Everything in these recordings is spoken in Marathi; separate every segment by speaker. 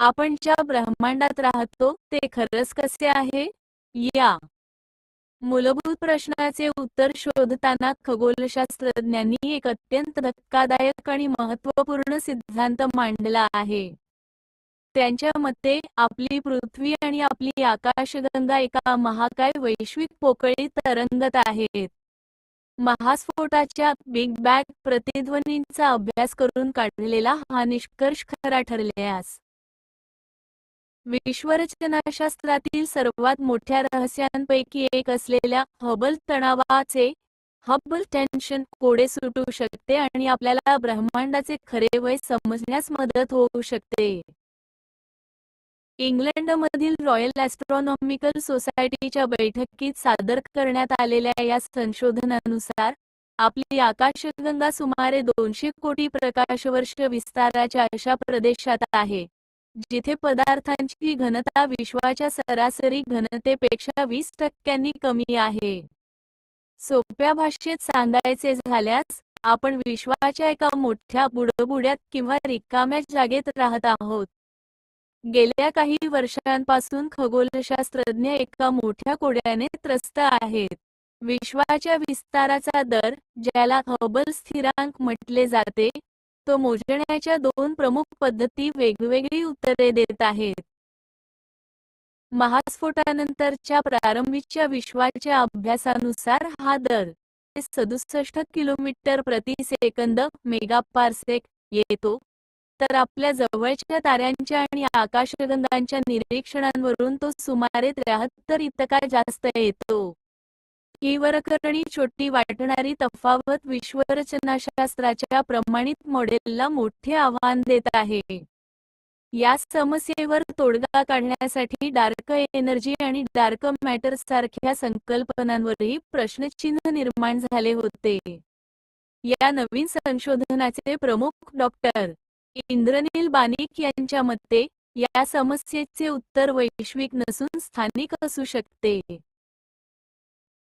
Speaker 1: आपण ज्या ब्रह्मांडात राहतो ते खरंच कसे आहे? या. मूलभूत प्रश्नाचे उत्तर शोधताना खगोलशास्त्रज्ञांनी एक अत्यंत धक्कादायक आणि महत्त्वपूर्ण सिद्धांत मांडला आहे. त्यांच्या मते आपली पृथ्वी आणि आपली आकाशगंगा एका महाकाय वैश्विक पोकळीत तरंगत आहेत. महास्फोटाच्या बिग बॅग प्रतिध्वनींचा अभ्यास करून काढलेला हा निष्कर्ष खरा ठरल्यास. विश्वरचनाशास्त्रातील सर्वात मोठ्या रहस्यांपैकी एक असलेल्या हबल तणावाचे हबल टेन्शन कोडे सुटू शकते आणि आपल्याला ब्रह्मांडाचे खरे वय समजण्यास मदत होऊ शकते. इंग्लंडमधील रॉयल ॲस्ट्रॉनॉमिकल सोसायटीच्या बैठकीत सादर करण्यात आलेल्या या संशोधनानुसार आपली आकाशगंगा सुमारे दोनशे कोटी प्रकाशवर्ष विस्ताराच्या अशा प्रदेशात आहे. जिथे पदार्थांची घनता विश्वाच्या सरासरी घनतेपेक्षा वीस टक्क्यांनी कमी आहे. सोप्या भाषेत सांगायचे झाल्यास आपण विश्वाच्या एका मोठ्या बुडबुड्यात किंवा रिकाम्या जागेत राहत आहोत. गेल्या काही वर्षांपासून खगोलशास्त्रज्ञ एका मोठ्या कोड्याने त्रस्त आहेत. विश्वाच्या विस्ताराचा दर ज्याला हबल स्थिरांक म्हटले जाते तो मोजण्याच्या दोन प्रमुख पद्धती वेगवेगळी उत्तरे देत आहेत. महास्फोटानंतरच्या प्रारंभीच्या विश्वाच्या अभ्यासानुसार हा दर सदुसष्ट किलोमीटर प्रति सेकंद मेगापार्सेक येतो. तर आपल्या जवळच्या ताऱ्यांच्या आणि आकाशगंगांच्या निरीक्षणांवरून तो सुमारे त्र्याहत्तर इतका जास्त येतो. केवरकरणी छोटी वाटणारी तफावत विश्वरचनाशास्त्राच्या प्रमाणित मॉडेलला मोठे आव्हान देत आहे. या समस्येवर तोडगा काढण्यासाठी डार्क एनर्जी आणि डार्क मॅटर सारख्या संकल्पनांवरही प्रश्नचिन्ह निर्माण झाले होते. या नवीन संशोधनाचे प्रमुख डॉक्टर इंद्रनील बानिक यांच्या मते या समस्येचे उत्तर वैश्विक नसून स्थानिक असू शकते.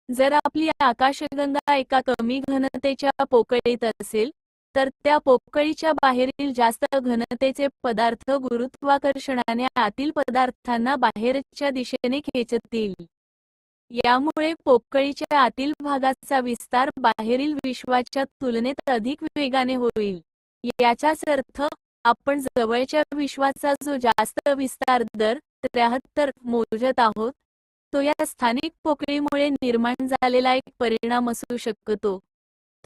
Speaker 1: जर आपली आकाशगंगा एका कमी घनतेच्या पोकळीत असेल तर त्या पोकळीच्या बाहेरील जास्त घनतेचे पदार्थ गुरुत्वाकर्षणाने आतील पदार्थांना बाहेरच्या दिशेने खेचतील. यामुळे पोकळीच्या आतील भागाचा विस्तार बाहेरील विश्वाच्या तुलनेत अधिक वेगाने होईल. याचाच अर्थ आपण जवळच्या विश्वाचा जो जास्त विस्तार दर त्र्याहत्तर मोजत आहोत तो या स्थानिक पोकळीमुळे निर्माण झालेला एक परिणाम असू शकतो.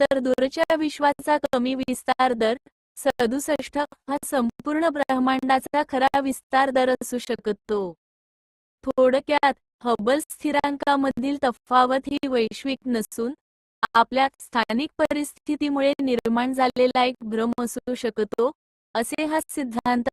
Speaker 1: तर दूरच्या विश्वाचा कमी विस्तार दर सदुसष्ट हा संपूर्ण ब्रह्मांडाचा खरा विस्तार दर असू शकतो. थोडक्यात हबल स्थिरांकामधील तफावत ही वैश्विक नसून आपल्या स्थानिक परिस्थितीमुळे निर्माण झालेला एक भ्रम असू शकतो असे हा सिद्धांत